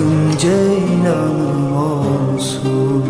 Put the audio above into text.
Adım Ceylanım olsun